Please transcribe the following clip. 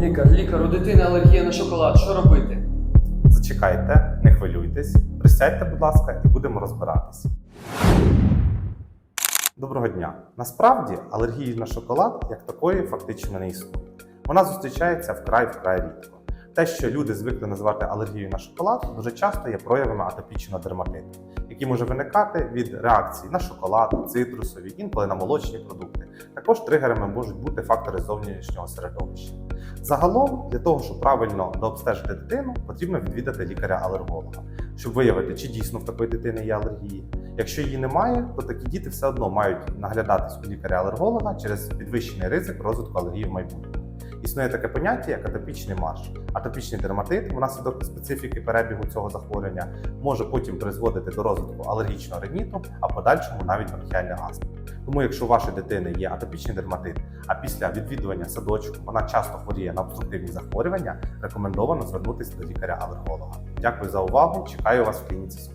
Лікар, лікар, у дитини алергія на шоколад. Що робити? Зачекайте, не хвилюйтесь, присядьте, будь ласка, і будемо розбиратись. Доброго дня. Насправді алергії на шоколад як такої фактично не існує. Вона зустрічається вкрай вкрай рідко. Те, що люди звикли називати алергією на шоколад, дуже часто є проявами атопічного дерматиту, які може виникати від реакцій на шоколад, цитрусові, інколи на молочні продукти. Також тригерами можуть бути фактори зовнішнього середовища. Загалом, для того, щоб правильно дообстежити дитину, потрібно відвідати лікаря-алерголога, щоб виявити, чи дійсно в такої дитини є алергії. Якщо її немає, то такі діти все одно мають наглядатись у лікаря-алерголога через підвищений ризик розвитку алергії в майбутньому. Існує таке поняття, як атопічний марш. Атопічний дерматит, внаслідок специфіки перебігу цього захворювання, може потім призводити до розвитку алергічного риніту, а подальшому навіть бронхіальної астми. Тому, якщо у вашої дитини є атопічний дерматит, а після відвідування садочку вона часто хворіє на обструктивні захворювання, рекомендовано звернутися до лікаря-алерголога. Дякую за увагу. Чекаю вас в клініці.